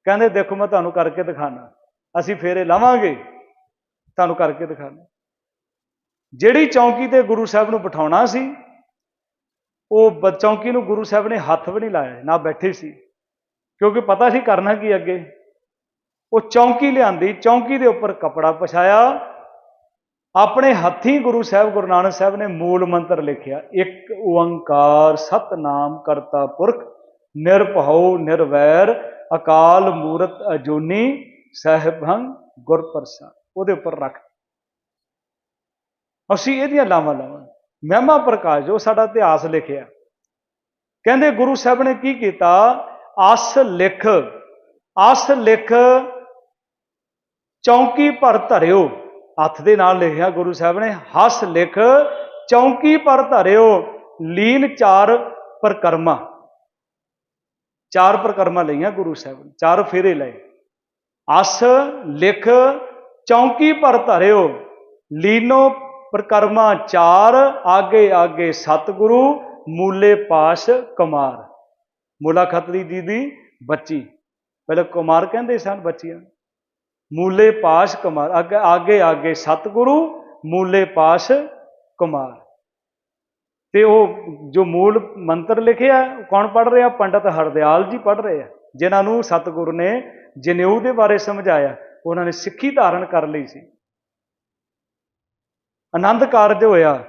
ਕਹਿੰਦੇ, ਦੇਖੋ, ਮੈਂ ਤੁਹਾਨੂੰ ਕਰਕੇ ਦਿਖਾਣਾ ਅਸੀਂ ਫੇਰੇ ਲਾਵਾਂਗੇ, ਤੁਹਾਨੂੰ ਕਰਕੇ ਦਿਖਾਣਾ ਜਿਹੜੀ ਚੌਂਕੀ ਤੇ ਗੁਰੂ ਸਾਹਿਬ ਨੂੰ ਬਿਠਾਉਣਾ ਸੀ, ਉਹ ਚੌਂਕੀ ਨੂੰ ਗੁਰੂ ਸਾਹਿਬ ਨੇ ਹੱਥ ਵੀ ਨਹੀਂ ਲਾਇਆ, ਨਾ ਬੈਠੇ ਸੀ। ਕਿਉਂਕਿ ਪਤਾ ਸੀ ਕਰਨਾ ਕੀ ਅੱਗੇ। ਉਹ ਚੌਂਕੀ ਲਿਆਂਦੀ, ਚੌਂਕੀ ਦੇ ਉੱਪਰ ਕਪੜਾ ਪਛਾਇਆ। ਆਪਣੇ ਹੱਥੀਂ ਗੁਰੂ ਸਾਹਿਬ, ਗੁਰੂ ਨਾਨਕ ਸਾਹਿਬ ਨੇ ਮੂਲ ਮੰਤਰ ਲਿਖਿਆ, ਇੱਕ ਓੰਕਾਰ ਸਤਨਾਮ ਕਰਤਾ ਪੁਰਖ, ਨਿਰਭਉ, ਨਿਰਵੈਰ, ਅਕਾਲ ਮੂਰਤ ਅਜੂਨੀ, ਸਹਿਬੰ ਗੁਰ ਉਹਦੇ ਉੱਪਰ ਰੱਖ ਅਸੀਂ ਇਹਦੀਆਂ ਲਾਵਾਂ ਲਾਵਾਂ। ਮਹਿਮਾ ਪ੍ਰਕਾਸ਼ ਜੋ ਸਾਡਾ ਇਤਿਹਾਸ ਲਿਖਿਆ। ਕਹਿੰਦੇ ਗੁਰੂ ਸਾਹਿਬ ਨੇ ਕੀ ਕੀਤਾ? ਅਸ ਲਿਖ ਅਸ ਲਿਖ ਚੌਂਕੀ ਪਰ ਧਰਿਓ। ਹੱਥ ਦੇ ਨਾਲ ਲਿਖਿਆ ਗੁਰੂ ਸਾਹਿਬ ਨੇ, ਹਸ ਲਿਖ ਚੌਂਕੀ ਪਰ ਧਰਿਓ, ਲੀਨ ਚਾਰ ਪ੍ਰਕਰਮਾ। ਚਾਰ ਪ੍ਰਕਰਮਾ ਲਈਆਂ ਗੁਰੂ ਸਾਹਿਬ ਨੇ, ਚਾਰ ਫੇਰੇ ਲਏ। ਅਸ ਲਿਖ ਚੌਂਕੀ ਪਰ ਧਰਿਓ, ਲੀਨੋ ਪ੍ਰਕਰਮਾ ਚਾਰ, ਆਗੇ ਆਗੇ ਸਤਿਗੁਰੂ, ਮੂਲੇ ਪਾਸ਼ ਕੁਮਾਰ। ਮੂਲਾ ਖੱਤਰੀ ਜੀ ਦੀ ਬੱਚੀ। ਪਹਿਲਾਂ ਕੁਮਾਰ ਕਹਿੰਦੇ ਸਨ ਬੱਚੀਆਂ। ਮੂਲੇ ਪਾਸ਼ ਕੁਮਾਰ, ਅੱਗੇ, ਆਗੇ ਆਗੇ ਸਤਿਗੁਰੂ, ਮੂਲੇ ਪਾਸ਼ ਕੁਮਾਰ। ਤੇ ਉਹ ਜੋ ਮੂਲ ਮੰਤਰ ਲਿਖਿਆ, ਕੌਣ ਪੜ ਰਿਹਾ? ਪੰਡਤ ਹਰਦਿਆਲ ਜੀ ਪੜ ਰਹੇ ਆ, ਜਿਨ੍ਹਾਂ ਨੂੰ ਸਤਿਗੁਰੂ ਨੇ ਜਨੇਊ ਦੇ ਬਾਰੇ ਸਮਝਾਇਆ। ਉਹਨਾਂ ਨੇ ਸਿੱਖੀ ਧਾਰਨ ਕਰ ਲਈ ਸੀ। ਆਨੰਦ ਕਾਰਜ ਹੋਇਆ।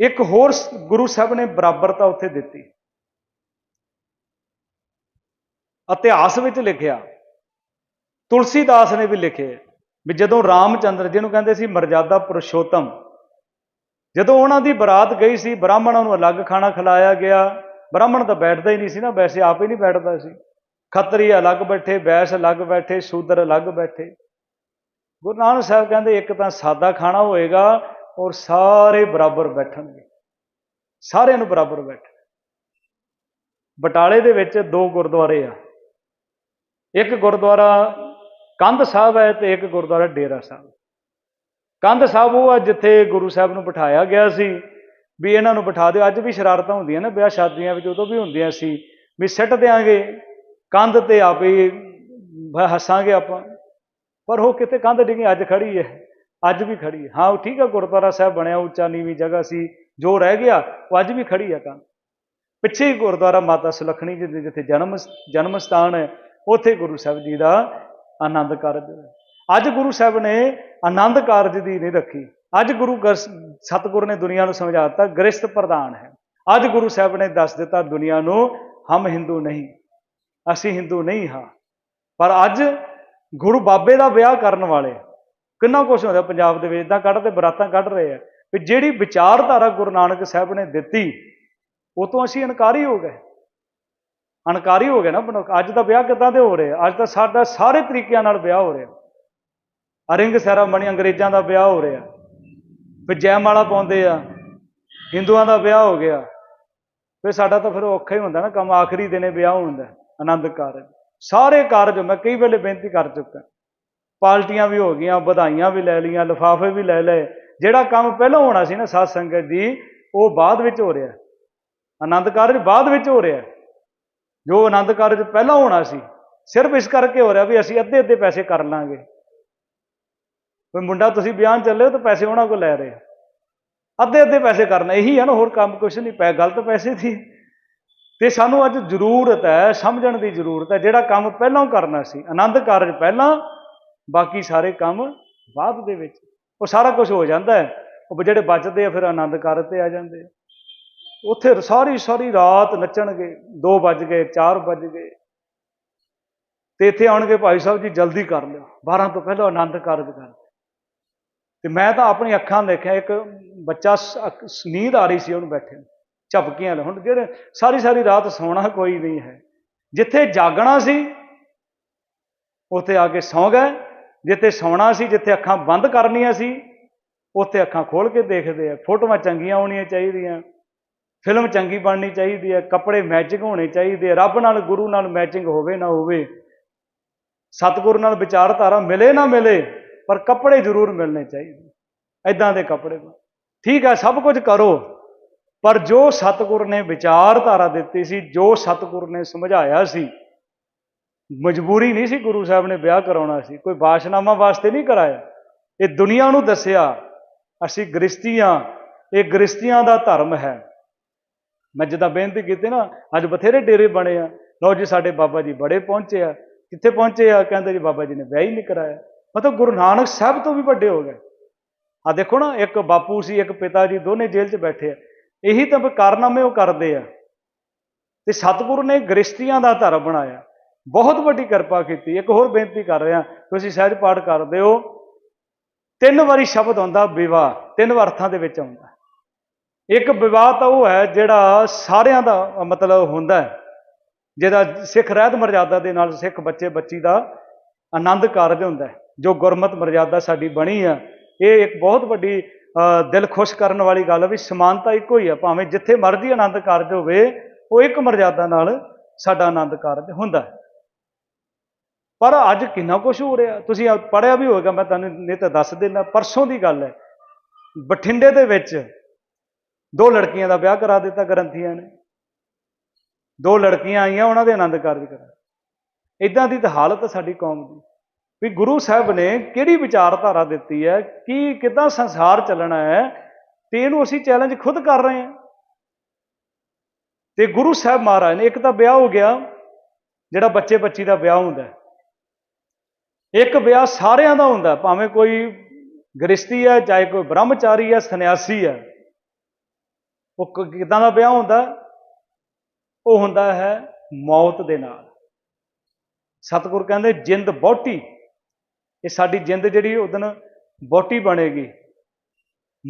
ਇੱਕ ਹੋਰ ਗੁਰੂ ਸਾਹਿਬ ਨੇ ਬਰਾਬਰਤਾ ਉੱਥੇ ਦਿੱਤੀ। ਇਤਿਹਾਸ ਵਿੱਚ ਲਿਖਿਆ। ਤੁਲਸੀਦਾਸ ਨੇ ਵੀ ਲਿਖਿਆ ਵੀ ਜਦੋਂ ਰਾਮਚੰਦਰ, ਜਿਹਨੂੰ ਕਹਿੰਦੇ ਸੀ ਮਰਜ਼ਾਦਾ ਪੁਰਸ਼ੋਤਮ, ਜਦੋਂ ਉਹਨਾਂ ਦੀ ਬਰਾਤ ਗਈ ਸੀ, ਬ੍ਰਾਹਮਣਾਂ ਨੂੰ ਅਲੱਗ ਖਾਣਾ ਖਿਲਾਇਆ ਗਿਆ। ਬ੍ਰਾਹਮਣ ਤਾਂ ਬੈਠਦਾ ਹੀ ਨਹੀਂ ਸੀ ਨਾ, ਵੈਸੇ ਆਪ ਹੀ ਨਹੀਂ ਬੈਠਦਾ ਸੀ। ਖੱਤਰੀ ਅਲੱਗ ਬੈਠੇ ਵੈਸ ਅਲੱਗ ਬੈਠੇ, ਸ਼ੂਦਰ ਅਲੱਗ ਬੈਠੇ। ਗੁਰੂ ਨਾਨਕ ਸਾਹਿਬ ਕਹਿੰਦੇ, ਇੱਕ ਤਾਂ ਸਾਦਾ ਖਾਣਾ ਹੋਏਗਾ ਔਰ ਸਾਰੇ ਬਰਾਬਰ ਬੈਠਣਗੇ। ਸਾਰਿਆਂ ਨੂੰ ਬਰਾਬਰ ਬੈਠ ਬਟਾਲੇ ਦੇ ਵਿੱਚ ਦੋ ਗੁਰਦੁਆਰੇ ਆ। ਇੱਕ ਗੁਰਦੁਆਰਾ ਕੰਧ ਸਾਹਿਬ ਹੈ ਤੇ ਇੱਕ ਗੁਰਦੁਆਰਾ ਡੇਰਾ ਸਾਹਿਬ। ਕੰਧ ਸਾਹਿਬ ਉਹ ਆ ਜਿੱਥੇ ਗੁਰੂ ਸਾਹਿਬ ਨੂੰ ਬਿਠਾਇਆ ਗਿਆ ਸੀ ਵੀ ਇਹਨਾਂ ਨੂੰ ਬਿਠਾ ਦਿਓ। ਅੱਜ ਵੀ ਸ਼ਰਾਰਤਾਂ ਹੁੰਦੀਆਂ ਨੇ, ਵਿਆਹ ਸ਼ਾਦੀਆਂ ਵਿੱਚ ਉਦੋਂ ਵੀ ਹੁੰਦੀਆਂ ਸੀ ਵੀ ਸਿੱਟ ਦਿਆਂਗੇ, ਕੰਧ ਤੇ ਆਪੇ ਬ- ਹੱਸਾਂਗੇ ਆਪਾਂ। ਪਰ ਉਹ ਕਿਤੇ ਕੰਧ ਡਿੱਗੀ, ਅੱਜ ਖੜੀ ਹੈ। ਅੱਜ ਵੀ ਖੜੀ ਹੈ। ਹਾਂ, ਉਹ ਠੀਕ ਹੈ, ਗੁਰਦੁਆਰਾ ਸਾਹਿਬ ਬਣਿਆ, ਉੱਚਾ ਨੀਵੀਂ ਜਗ੍ਹਾ ਸੀ, ਜੋ ਰਹਿ ਗਿਆ, ਉਹ ਅੱਜ ਵੀ ਖੜੀ ਹੈ ਕੰਧ ਪਿੱਛੇ ਹੀ ਗੁਰਦੁਆਰਾ ਮਾਤਾ ਸੁਲੱਖਣੀ ਜੀ ਦੇ ਜਿੱਥੇ ਜਨਮ ਜਨਮ ਸਥਾਨ ਹੈ, ਉੱਥੇ ਗੁਰੂ ਸਾਹਿਬ ਜੀ ਦਾ ਆਨੰਦ ਕਾਰਜ ਅੱਜ ਗੁਰੂ ਸਾਹਿਬ ਨੇ ਆਨੰਦ ਕਾਰਜ ਦੀ ਨਹੀਂ ਰੱਖੀ। ਅੱਜ ਗੁਰੂ ਗਰ- ਨੇ ਦੁਨੀਆ ਨੂੰ ਸਮਝਾ ਦਿੱਤਾ ਗ੍ਰਸਤ ਪ੍ਰਧਾਨ ਹੈ। ਅੱਜ ਗੁਰੂ ਸਾਹਿਬ ਨੇ ਦੱਸ ਦਿੱਤਾ, ਦੁਨੀਆ ਨੂੰ ਹਮ ਹਿੰਦੂ ਨਹੀਂ, ਅਸੀਂ ਹਿੰਦੂ ਨਹੀਂ ਹਾਂ। ਪਰ ਅੱਜ ਗੁਰੂ ਬਾਬੇ ਦਾ ਵਿਆਹ ਕਰਨ ਵਾਲੇ ਕਿੰਨਾ ਕੁਛ ਹੁੰਦਾ ਪੰਜਾਬ ਦੇ ਵਿੱਚ ਇਦਾਂ ਕੱਢਦੇ ਬਰਾਤਾਂ ਕੱਢ ਰਹੇ ਆ। ਵੀ ਜਿਹੜੀ ਵਿਚਾਰਧਾਰਾ ਗੁਰੂ ਨਾਨਕ ਸਾਹਿਬ ਨੇ ਦਿੱਤੀ, ਉਹ ਤੋਂ ਅਸੀਂ ਇਨਕਾਰੀ ਹੋ ਗਏ। ਅਨਕਾਰੀ ਹੋ ਗਏ ਨਾ ਮਨੁੱਖ। ਅੱਜ ਦਾ ਵਿਆਹ ਕਿੱਦਾਂ ਦੇ ਹੋ ਰਹੇ ਆ? ਅੱਜ ਤਾਂ ਸਾਡਾ ਸਾਰੇ ਤਰੀਕਿਆਂ ਨਾਲ ਵਿਆਹ ਹੋ ਰਿਹਾ। ਰਿੰਗ ਸੈਰਾਮਣੀ ਅੰਗਰੇਜ਼ਾਂ ਦਾ ਵਿਆਹ ਹੋ ਰਿਹਾ। ਫਿਰ ਜੈਮਾਲਾ ਪਾਉਂਦੇ ਆ। ਹਿੰਦੂਆਂ ਦਾ ਵਿਆਹ ਹੋ ਗਿਆ। ਫਿਰ ਸਾਡਾ ਤਾਂ ਫਿਰ ਔਖਾ ਹੀ ਹੁੰਦਾ ਨਾ ਕੰਮ। ਆਖਰੀ ਦਿਨੇ ਵਿਆਹ ਹੁੰਦਾ। ਆਨੰਦ ਕਾਰਜ। ਸਾਰੇ ਕਾਰਜ ਮੈਂ ਕਈ ਵੇਲੇ ਬੇਨਤੀ ਕਰ ਚੁੱਕਾ। ਪਾਰਟੀਆਂ ਵੀ ਹੋ ਗਈਆਂ, ਵਧਾਈਆਂ ਵੀ ਲੈ ਲਈਆਂ, ਲਿਫਾਫੇ ਵੀ ਲੈ ਲਏ। ਜਿਹੜਾ ਕੰਮ ਪਹਿਲਾਂ ਹੋਣਾ ਸੀ ਨਾ ਸਾਧ ਸੰਗਤ ਦੀ ਉਹ ਬਾਅਦ ਵਿੱਚ ਹੋ ਰਿਹਾ। ਆਨੰਦ ਕਾਰਜ ਬਾਅਦ ਵਿੱਚ ਹੋ ਰਿਹਾ। ਜੋ ਆਨੰਦ ਕਾਰਜ ਪਹਿਲਾਂ ਹੋਣਾ ਸੀ, ਸਿਰਫ ਇਸ ਕਰਕੇ ਹੋ ਰਿਹਾ ਵੀ ਅਸੀਂ ਅੱਧੇ ਅੱਧੇ ਪੈਸੇ ਕਰ ਲਾਂਗੇ। ਕੋਈ ਮੁੰਡਾ ਤੁਸੀਂ ਬਿਆਨ ਚੱਲੇ ਤਾਂ ਪੈਸੇ ਉਹਨਾਂ ਕੋਲ ਲੈ ਰਹੇ ਅੱਧੇ ਅੱਧੇ ਪੈਸੇ ਕਰਨਾ, ਇਹੀ ਹੈ ਨਾ, ਹੋਰ ਕੰਮ ਕੁਛ ਨਹੀਂ, ਪੈ ਗਲਤ ਪੈਸੇ ਸੀ। ਤੇ ਸਾਨੂੰ ਅੱਜ ਜ਼ਰੂਰਤ ਹੈ, ਸਮਝਣ ਦੀ ਜ਼ਰੂਰਤ ਹੈ, ਜਿਹੜਾ ਕੰਮ ਪਹਿਲਾਂ ਕਰਨਾ ਸੀ, ਆਨੰਦ ਕਾਰਜ ਪਹਿਲਾਂ ਬਾਕੀ ਸਾਰੇ ਕੰਮ ਬਾਅਦ ਦੇ ਵਿੱਚ। ਉਹ ਸਾਰਾ ਕੁਝ ਹੋ ਜਾਂਦਾ ਹੈ। ਉਹ ਜਿਹੜੇ ਬਚਦੇ ਆ ਫਿਰ ਆਨੰਦ ਕਾਰਜ ਤੇ ਆ ਜਾਂਦੇ ਆ। ਉੱਥੇ ਸਾਰੀ ਸਾਰੀ ਰਾਤ ਨੱਚਣਗੇ। 2 ਵੱਜ ਗਏ 4 ਵੱਜ ਗਏ। ਤੇ ਇੱਥੇ ਆਉਣਗੇ ਭਾਈ ਸਾਹਿਬ ਜੀ ਜਲਦੀ ਕਰ ਲਿਓ। 12 ਤੋਂ ਪਹਿਲਾਂ ਆਨੰਦ ਕਾਰਜ ਕਰ ਤੇ ਮੈਂ ਤਾਂ ਆਪਣੀ ਅੱਖਾਂ ਦੇਖਿਆ ਇੱਕ ਬੱਚਾ ਸ- ਨੀਂਦ ਆ ਰਹੀ ਸੀ ਉਹਨੂੰ ਬੈਠੇ ਨੂੰ, ਝਪਕੀਆਂ ਲੈ ਹੁਣ ਜਿਹੜੇ ਸਾਰੀ ਸਾਰੀ ਰਾਤ ਸੌਣਾ ਕੋਈ ਨਹੀਂ ਹੈ। ਜਿੱਥੇ ਜਾਗਣਾ ਸੀ ਉੱਥੇ ਆ ਕੇ ਸੌਂ ਗਏ। ਜਿੱਥੇ ਸੌਣਾ ਸੀ ਜਿੱਥੇ ਅੱਖਾਂ ਬੰਦ ਕਰਨੀਆਂ ਸੀ ਉੱਥੇ ਅੱਖਾਂ ਖੋਲ ਕੇ ਦੇਖਦੇ ਆ। ਫੋਟੋਆਂ ਚੰਗੀਆਂ ਹੋਣੀਆਂ ਚਾਹੀਦੀਆਂ ਫਿਲਮ ਚੰਗੀ ਬਣਨੀ ਚਾਹੀਦੀ ਹੈ ਕੱਪੜੇ ਮੈਚਿੰਗ ਹੋਣੇ ਚਾਹੀਦੇ ਆ, ਰੱਬ ਨਾਲ ਗੁਰੂ ਨਾਲ ਮੈਚਿੰਗ ਹੋਵੇ ਨਾ ਹੋਵੇ ਸਤਿਗੁਰ ਨਾਲ ਵਿਚਾਰਧਾਰਾ ਮਿਲੇ ਨਾ ਮਿਲੇ ਪਰ ਕੱਪੜੇ ਜ਼ਰੂਰ ਮਿਲਣੇ ਚਾਹੀਦੇ। ਐਦਾਂ ਦੇ ਕੱਪੜੇ ਠੀਕ ਹੈ ਸਭ ਕੁਝ ਕਰੋ ਪਰ ਜੋ ਸਤਿਗੁਰ ਨੇ ਵਿਚਾਰਧਾਰਾ ਦਿੱਤੀ ਸੀ ਜੋ ਸਤਿਗੁਰ ਨੇ ਸਮਝਾਇਆ ਸੀ ਮਜਬੂਰੀ ਨਹੀਂ ਸੀ ਗੁਰੂ ਸਾਹਿਬ ਨੇ ਵਿਆਹ ਕਰਾਉਣਾ ਸੀ, ਕੋਈ ਬਾਸ਼ਨਾਮਾ ਵਾਸਤੇ ਨਹੀਂ ਕਰਾਇਆ। ਇਹ ਦੁਨੀਆ ਨੂੰ ਦੱਸਿਆ, ਅਸੀਂ ਗ੍ਰਸਤੀਆਂ ਇਹ ਗ੍ਰਸਤੀਆਂ ਦਾ ਧਰਮ ਹੈ। ਮੈਂ ਜਿੱਦਾਂ ਬੇਨਤੀ ਕੀਤੀ ਨਾ, ਅੱਜ ਬਥੇਰੇ ਡੇਰੇ ਬਣੇ ਆ। ਲਓ ਜੀ, ਸਾਡੇ ਬਾਬਾ ਜੀ ਬੜੇ ਪਹੁੰਚੇ ਆ। ਕਿੱਥੇ ਪਹੁੰਚੇ ਆ? ਕਹਿੰਦੇ ਜੀ, ਬਾਬਾ ਜੀ ਨੇ ਵਿਆਹ ਹੀ ਨਹੀਂ ਕਰਾਇਆ। ਮਤਲਬ ਗੁਰੂ ਨਾਨਕ ਸਾਹਿਬ ਤੋਂ ਵੀ ਵੱਡੇ ਹੋ ਗਏ। ਆ ਦੇਖੋ ਨਾ, ਇੱਕ ਬਾਪੂ ਸੀ, ਇੱਕ ਪਿਤਾ ਜੀ, ਦੋਨੇ ਜੇਲ੍ਹ 'ਚ ਬੈਠੇ ਆ। ਇਹੀ ਤਾਂ ਕਾਰਨਾਮੇ ਉਹ ਕਰਦੇ ਆ। ਤੇ ਸਤਿਗੁਰੂ ਨੇ ਗ੍ਰਸਤੀਆਂ ਦਾ ਧਰਮ ਬਣਾਇਆ। ਬਹੁਤ ਵੱਡੀ ਕਿਰਪਾ ਕੀਤੀ। ਇੱਕ ਹੋਰ ਬੇਨਤੀ ਕਰ ਰਿਹਾ, ਤੁਸੀਂ ਸਹਿਜ ਪਾਠ ਕਰਦੇ ਹੋ। ਤਿੰਨ ਵਾਰੀ ਸ਼ਬਦ ਆਉਂਦਾ ਵਿਵਾਹ, ਤਿੰਨ ਅਰਥਾਂ ਦੇ ਵਿੱਚ ਆਉਂਦਾ। ਇੱਕ ਵਿਵਾਹ ਤਾਂ ਉਹ ਹੈ ਜਿਹੜਾ ਸਾਰਿਆਂ ਦਾ ਮਤਲਬ ਹੁੰਦਾ ਹੈ, ਜਿਹਦਾ ਸਿੱਖ ਰਹਿਤ ਮਰਜ਼ਾਦਾ ਦੇ ਨਾਲ ਸਿੱਖ ਬੱਚੇ, ਬੱਚੀ ਦਾ ਆਨੰਦ ਕਾਰਜ ਹੁੰਦਾ ਹੈ। ਜੋ ਗੁਰਮਤ ਮਰਜ਼ਾਦਾ ਸਾਡੀ ਬਣੀ ਆ, ਇਹ ਇੱਕ ਬਹੁਤ ਵੱਡੀ ਦਿਲ ਖੁਸ਼ ਕਰਨ ਵਾਲੀ ਗੱਲ ਆ ਵੀ ਸਮਾਨਤਾ ਇੱਕੋ ਹੀ ਆ। ਭਾਵੇਂ ਜਿੱਥੇ ਮਰਜ਼ੀ ਆਨੰਦ ਕਾਰਜ ਹੋਵੇ, ਉਹ ਇੱਕ ਮਰਜ਼ਾਦਾ ਨਾਲ ਸਾਡਾ ਆਨੰਦ ਕਾਰਜ ਹੁੰਦਾ ਹੈ। ਪਰ ਅੱਜ ਕਿੰਨਾ ਕੁਝ ਹੋ ਰਿਹਾ? ਤੁਸੀਂ ਪੜਿਆ ਵੀ ਹੋਵੇਗਾ, ਮੈਂ ਤੁਹਾਨੂੰ ਨਹੀਂ ਤਾਂ ਦੱਸ ਦਿੰਦਾ, ਪਰਸੋਂ ਦੀ ਗੱਲ ਹੈ। ਬਠਿੰਡੇ ਦੇ ਵਿੱਚ ਦੋ ਲੜਕੀਆਂ ਦਾ ਵਿਆਹ ਕਰਾ ਦਿੱਤਾ ਗ੍ਰੰਥੀਆਂ ਨੇ। ਦੋ ਲੜਕੀਆਂ ਆਈਆਂ, ਉਹਨਾਂ ਦੇ ਆਨੰਦ ਕਾਰਜ ਕਰਾ ਇਦਾਂ ਦੀ ਤਾਂ ਹਾਲਤ ਸਾਡੀ ਕੌਮ ਦੀ। ਵੀ ਗੁਰੂ ਸਾਹਿਬ ਨੇ ਕਿਹੜੀ ਵਿਚਾਰਧਾਰਾ ਦਿੱਤੀ ਹੈ? ਕੀ, ਕਿਦਾਂ ਸੰਸਾਰ ਚੱਲਣਾ ਹੈ? ਤੇ ਇਹਨੂੰ ਅਸੀਂ ਚੈਲੰਜ ਖੁਦ ਕਰ ਰਹੇ ਹਾਂ। ਤੇ ਗੁਰੂ ਸਾਹਿਬ ਮਹਾਰਾਜ ਨੇ, ਇੱਕ ਤਾਂ ਵਿਆਹ ਹੋ ਗਿਆ, ਜਿਹੜਾ ਬੱਚੇ ਬੱਚੀ ਦਾ ਵਿਆਹ ਹੁੰਦਾ ਹੈ। ਇੱਕ ਵਿਆਹ ਸਾਰਿਆਂ ਦਾ ਹੁੰਦਾ, ਭਾਵੇਂ ਕੋਈ ਗ੍ਰਸਤੀ ਹੈ, ਚਾਹੇ ਕੋਈ ਬ੍ਰਹਮਚਾਰੀ ਹੈ, ਸੰਨਿਆਸੀ ਹੈ। ਉਹ ਕ- ਕਿੱਦਾਂ ਦਾ ਵਿਆਹ ਹੁੰਦਾ? ਉਹ ਹੁੰਦਾ ਹੈ ਮੌਤ ਦੇ ਨਾਲ। ਸਤਿਗੁਰ ਕਹਿੰਦੇ, ਜਿੰਦ ਬੋਟੀ। ਇਹ ਸਾਡੀ ਜਿੰਦ ਜਿਹੜੀ, ਉਹ ਦਿਨ ਬੋਟੀ ਬਣੇਗੀ।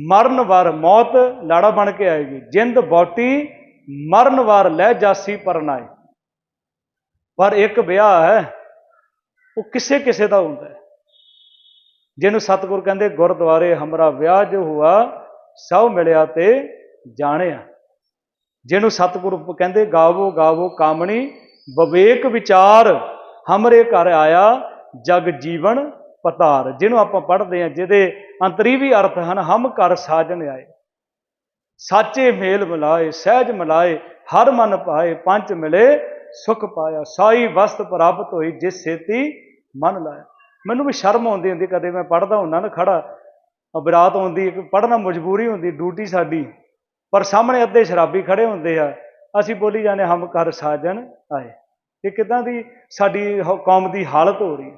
ਮਰਨ ਵਾਰ ਮੌਤ ਲਾੜਾ ਬਣ ਕੇ ਆਏਗੀ। ਜਿੰਦ ਬੋਟੀ, ਮਰਨ ਵਾਰ ਲੈ ਜਾਸੀ ਪਰਨਾਏ। ਪਰ ਇੱਕ ਵਿਆਹ ਹੈ ਉਹ ਕਿਸੇ ਕਿਸੇ ਦਾ ਹੁੰਦਾ ਹੈ। ਜਿਹਨੂੰ ਸਤਿਗੁਰ ਕਹਿੰਦੇ, ਗੁਰਦੁਆਰੇ ਹਮਰਾ ਵਿਆਹ ਜੋ ਹੁਆ, ਸਭ ਮਿਲਿਆ ਤੇ ਜਾਣਿਆ। ਜਿਹਨੂੰ ਸਤਿਗੁਰੂ ਕਹਿੰਦੇ, ਗਾਵੋ ਗਾਵੋ ਕਾਮਣੀ, ਵਿਵੇਕ ਵਿਚਾਰ, ਹਮਰੇ ਘਰ ਆਇਆ, ਜਗ ਜੀਵਨ ਪਤਾਰ। ਜਿਹਨੂੰ ਆਪਾਂ ਪੜ੍ਹਦੇ ਹਾਂ, ਜਿਹਦੇ ਅੰਤਰੀ ਵੀ ਅਰਥ ਹਨ, ਹਮ ਘਰ ਸਾਜਨ ਆਏ, ਸਾਚੇ ਮੇਲ ਮਿਲਾਏ, ਸਹਿਜ ਮਿਲਾਏ, ਹਰ ਮਨ ਪਾਏ, ਪੰਜ ਮਿਲੇ ਸੁਖ ਪਾਇਆ, ਸਾਈ ਵਸਤ ਪ੍ਰਾਪਤ ਹੋਈ, ਜਿਸ ਸੇਤੀ ਮਨ ਲਾਇਆ। ਮੈਨੂੰ ਵੀ ਸ਼ਰਮ ਆਉਂਦੀ ਹੁੰਦੀ, ਕਦੇ ਮੈਂ ਪੜਦਾ ਹੁੰਦਾ ਨਾ ਖੜਾ ਬਰਾਤ ਆਉਂਦੀ ਪੜਨਾ ਮਜਬੂਰੀ ਹੁੰਦੀ, ਡਿਊਟੀ ਸਾਡੀ, ਪਰ ਸਾਹਮਣੇ ਅੱਧੇ ਸ਼ਰਾਬੀ ਖੜੇ ਹੁੰਦੇ ਆ, ਅਸੀਂ ਬੋਲੀ ਜਾਂਦੇ, ਹਮ ਕਰ ਸਾਜਣ ਆਏ। ਇਹ ਕਿਦਾਂ ਦੀ ਸਾਡੀ ਕੌਮ ਦੀ ਹਾਲਤ ਹੋ ਰਹੀ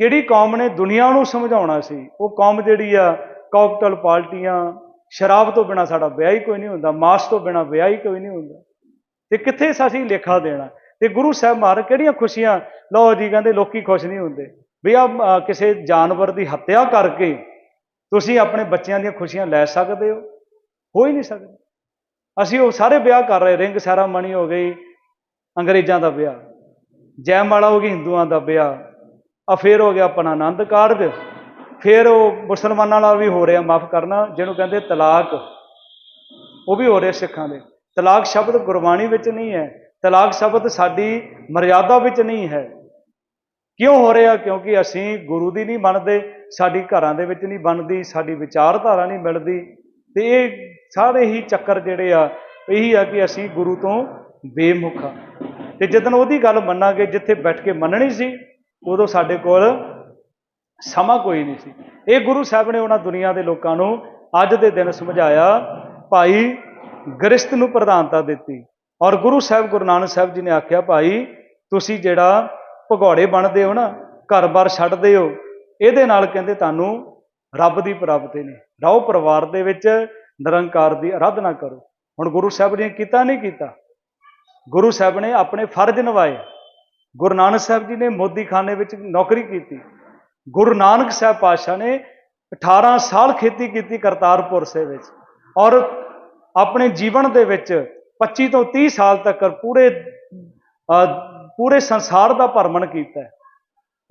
ਕਿਹੜੀ ਕੌਮ ਨੇ ਦੁਨੀਆ ਨੂੰ ਸਮਝਾਉਣਾ ਸੀ? ਉਹ ਕੌਮ ਜਿਹੜੀ ਆ, ਕਾਕਟਲ ਪਾਰਟੀਆਂ ਸ਼ਰਾਬ ਤੋਂ ਬਿਨਾ ਸਾਡਾ ਵਿਆਹ ਹੀ ਕੋਈ ਨਹੀਂ ਹੁੰਦਾ, ਮਾਸ ਤੋਂ ਬਿਨਾ ਵਿਆਹ ਹੀ ਕੋਈ ਨਹੀਂ ਹੁੰਦਾ। ਤੇ ਕਿੱਥੇ ਅਸੀਂ ਲੇਖਾ ਦੇਣਾ? ਤੇ ਗੁਰੂ ਸਾਹਿਬ ਮਹਾਰਾਜ ਕਿਹੜੀਆਂ ਖੁਸ਼ੀਆਂ? ਲਓ ਜੀ, ਕਹਿੰਦੇ ਲੋਕੀ ਖੁਸ਼ ਨਹੀਂ ਹੁੰਦੇ। ਵੀ ਆ ਕਿਸੇ ਜਾਨਵਰ ਦੀ ਹੱਤਿਆ ਕਰਕੇ ਤੁਸੀਂ ਆਪਣੇ ਬੱਚਿਆਂ ਦੀਆਂ ਖੁਸ਼ੀਆਂ ਲੈ ਸਕਦੇ ਹੋ? ਹੋ ਹੀ ਨਹੀਂ ਸਕਦੇ। ਅਸੀਂ ਉਹ ਸਾਰੇ ਵਿਆਹ ਕਰ ਰਹੇ, ਰਿੰਗ ਸੈਰਾਮਨੀ ਹੋ ਗਈ, ਅੰਗਰੇਜ਼ਾਂ ਦਾ ਵਿਆਹ। ਜੈਮਾਲਾ ਹੋ ਗਈ, ਹਿੰਦੂਆਂ ਦਾ ਵਿਆਹ। ਆ ਫੇਰ ਹੋ ਗਿਆ ਆਪਣਾ ਆਨੰਦ ਕਾਰਜ। ਫਿਰ ਉਹ ਮੁਸਲਮਾਨਾਂ ਨਾਲ ਵੀ ਹੋ ਰਿਹਾ ਮਾਫ ਕਰਨਾ, ਜਿਹਨੂੰ ਕਹਿੰਦੇ ਤਲਾਕ। ਉਹ ਵੀ ਹੋ ਰਿਹਾ ਸਿੱਖਾਂ ਦੇ। ਤਲਾਕ ਸ਼ਬਦ ਗੁਰਬਾਣੀ ਵਿੱਚ ਨਹੀਂ ਹੈ, ਤਲਾਕ ਸ਼ਬਦ ਸਾਡੀ ਮਰਿਆਦਾ ਵਿੱਚ ਨਹੀਂ ਹੈ। ਕਿਉਂ ਹੋ ਰਿਹਾ? ਕਿਉਂਕਿ ਅਸੀਂ ਗੁਰੂ ਦੀ ਨਹੀਂ ਮੰਨਦੇ, ਸਾਡੀ ਘਰਾਂ ਦੇ ਵਿੱਚ ਨਹੀਂ ਬਣਦੀ, ਸਾਡੀ ਵਿਚਾਰਧਾਰਾ ਨਹੀਂ ਮਿਲਦੀ। ਤੇ ਇਹ ਸਾਰੇ ਹੀ ਚੱਕਰ ਜਿਹੜੇ ਆ, ਇਹੀ ਆ ਕਿ ਅਸੀਂ ਗੁਰੂ ਤੋਂ ਬੇਮੁਖ ਆ। ਤੇ ਜਦੋਂ ਉਹਦੀ ਗੱਲ ਮੰਨਾਂਗੇ, ਜਿੱਥੇ ਬੈਠ ਕੇ ਮੰਨਣੀ ਸੀ, ਉਦੋਂ ਸਾਡੇ ਕੋਲ ਸਮਾਂ ਕੋਈ ਨਹੀਂ ਸੀ। ਇਹ ਗੁਰੂ ਸਾਹਿਬ ਨੇ ਉਹਨਾਂ ਦੁਨੀਆ ਦੇ ਲੋਕਾਂ ਨੂੰ ਅੱਜ ਦੇ ਦਿਨ ਸਮਝਾਇਆ, ਭਾਈ ਗ੍ਰਸਤ ਨੂੰ ਪ੍ਰਧਾਨਤਾ ਦਿੱਤੀ। ਔਰ ਗੁਰੂ ਸਾਹਿਬ, ਗੁਰੂ ਨਾਨਕ ਸਾਹਿਬ ਜੀ ਨੇ ਆਖਿਆ, ਭਾਈ, ਤੁਸੀਂ ਜਿਹੜਾ ਭਗੌੜੇ ਬਣਦੇ ਹੋ ਨਾ, ਘਰ-ਬਾਰ ਛੱਡਦੇ ਹੋ, ਇਹਦੇ ਨਾਲ ਕਹਿੰਦੇ ਤੁਹਾਨੂੰ ਰੱਬ ਦੀ ਪ੍ਰਾਪਤੀ ਨਹੀਂ। ਰਹੋ ਪਰਿਵਾਰ ਦੇ ਵਿੱਚ, ਨਿਰੰਕਾਰ ਦੀ ਆਰਾਧਨਾ ਕਰੋ। ਹੁਣ ਗੁਰੂ ਸਾਹਿਬ ਨੇ ਕੀਤਾ, ਨਹੀਂ ਕੀਤਾ? ਗੁਰੂ ਸਾਹਿਬ ਨੇ ਆਪਣੇ ਫਰਜ਼ ਨਿਭਾਏ। ਗੁਰੂ ਨਾਨਕ ਸਾਹਿਬ ਜੀ ਨੇ ਮੋਦੀਖਾਨੇ ਵਿੱਚ ਨੌਕਰੀ ਕੀਤੀ। ਗੁਰੂ ਨਾਨਕ ਸਾਹਿਬ ਪਾਤਸ਼ਾਹ ਨੇ 18 ਸਾਲ ਖੇਤੀ ਕੀਤੀ ਕਰਤਾਰਪੁਰ ਸੇ ਵਿੱਚ। ਔਰ ਆਪਣੇ ਜੀਵਨ ਦੇ ਵਿੱਚ 25 ਤੋਂ 30 ਸਾਲ ਤੱਕ ਪੂਰੇ ਪੂਰੇ ਸੰਸਾਰ ਦਾ ਭਰਮਣ ਕੀਤਾ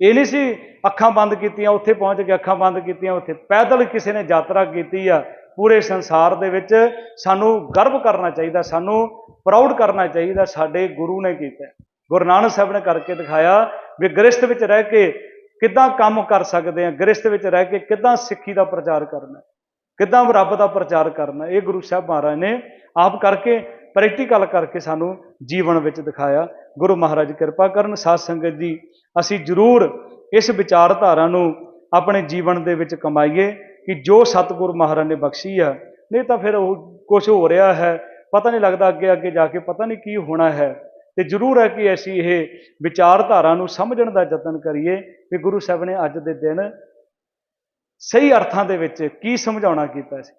ਇਹ ਨਹੀਂ ਸੀ ਅੱਖਾਂ ਬੰਦ ਕੀਤੀਆਂ, ਉੱਥੇ ਪਹੁੰਚ ਕੇ ਅੱਖਾਂ ਬੰਦ ਕੀਤੀਆਂ, ਉੱਥੇ ਪੈਦਲ ਕਿਸੇ ਨੇ ਯਾਤਰਾ ਕੀਤੀ ਆ। ਪੂਰੇ ਸੰਸਾਰ ਦੇ ਵਿੱਚ ਸਾਨੂੰ ਗਰਵ ਕਰਨਾ ਚਾਹੀਦਾ, ਸਾਨੂੰ ਪ੍ਰਾਊਡ ਕਰਨਾ ਚਾਹੀਦਾ ਸਾਡੇ ਗੁਰੂ ਨੇ ਕੀਤਾ ਗੁਰੂ ਨਾਨਕ ਸਾਹਿਬ ਨੇ ਕਰਕੇ ਦਿਖਾਇਆ ਵੀ ਗ੍ਰਸਥ ਵਿੱਚ ਰਹਿ ਕੇ ਕਿੱਦਾਂ ਕੰਮ ਕਰ ਸਕਦੇ ਆ, ਗ੍ਰਸਥ ਵਿੱਚ ਰਹਿ ਕੇ ਕਿੱਦਾਂ ਸਿੱਖੀ ਦਾ ਪ੍ਰਚਾਰ ਕਰਨਾ ਕਿੱਦਾਂ ਰੱਬ ਦਾ ਪ੍ਰਚਾਰ ਕਰਨਾ, ਇਹ ਗੁਰੂ ਸਾਹਿਬ ਮਹਾਰਾਜ ਨੇ ਆਪ ਕਰਕੇ ਪ੍ਰੈਕਟੀਕਲ ਕਰਕੇ ਸਾਨੂੰ ਜੀਵਨ ਵਿੱਚ ਦਿਖਾਇਆ। ਗੁਰੂ ਮਹਾਰਾਜ ਕਿਰਪਾ ਕਰਨ, ਸਾਧ ਸੰਗਤ ਜੀ ਅਸੀਂ ਜ਼ਰੂਰ ਇਸ ਵਿਚਾਰਧਾਰਾ ਨੂੰ ਆਪਣੇ ਜੀਵਨ ਦੇ ਵਿੱਚ ਕਮਾਈਏ ਕਿ ਜੋ ਸਤਿਗੁਰੂ ਮਹਾਰਾਜ ਨੇ ਬਖਸ਼ੀ ਆ, ਨਹੀਂ ਤਾਂ ਫਿਰ ਉਹ ਕੁਝ ਹੋ ਰਿਹਾ ਹੈ, ਪਤਾ ਨਹੀਂ ਲੱਗਦਾ ਅੱਗੇ ਅੱਗੇ ਜਾ ਕੇ ਪਤਾ ਨਹੀਂ ਕੀ ਹੋਣਾ ਹੈ। ਤੇ ਜ਼ਰੂਰ ਹੈ ਕਿ ਅਸੀਂ ਇਹ ਵਿਚਾਰਧਾਰਾ ਨੂੰ ਸਮਝਣ ਦਾ ਯਤਨ ਕਰੀਏ ਕਿ ਗੁਰੂ ਸਾਹਿਬ ਨੇ ਅੱਜ ਦੇ ਦਿਨ ਸਹੀ ਅਰਥਾਂ ਦੇ ਵਿੱਚ ਕੀ ਸਮਝਾਉਣਾ ਕੀਤਾ ਸੀ?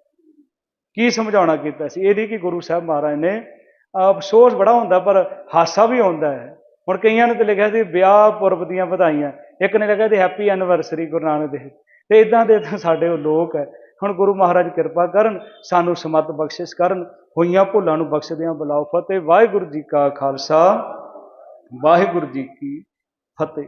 ਕੀ ਸਮਝਾਉਣਾ ਕੀਤਾ ਸੀ? ਇਹ ਨਹੀਂ ਕਿ ਗੁਰੂ ਸਾਹਿਬ ਮਹਾਰਾਜ ਨੇ ਅਫਸੋਸ ਬੜਾ ਹੁੰਦਾ, ਪਰ ਹਾਸਾ ਵੀ ਆਉਂਦਾ ਹੈ। ਹੁਣ ਕਈਆਂ ਨੇ ਤੇ ਲਿਖਿਆ ਸੀ, ਵਿਆਹ ਪੁਰਬ ਦੀਆਂ ਵਧਾਈਆਂ। ਇੱਕ ਨੇ ਲਿਖਿਆ ਸੀ ਹੈਪੀ ਐਨੀਵਰਸਰੀ ਗੁਰੂ ਨਾਨਕ ਦੇਵ ਤੇ ਇਦਾਂ ਦੇ ਤਾਂ ਸਾਡੇ ਉਹ ਲੋਕ ਹੈ। ਹੁਣ ਗੁਰੂ ਮਹਾਰਾਜ ਕਿਰਪਾ ਕਰਨ, ਸਾਨੂੰ ਸਮਤ ਬਖਸ਼ਿਸ਼ ਕਰਨ, ਹੋਈਆਂ ਭੁੱਲਾਂ ਨੂੰ ਬਖਸ਼ਦਿਆਂ ਬੁਲਾਓ ਫਤਿਹ। ਵਾਹਿਗੁਰੂ ਜੀ ਕਾ ਖਾਲਸਾ, ਵਾਹਿਗੁਰੂ ਜੀ ਕੀ ਫਤਿਹ।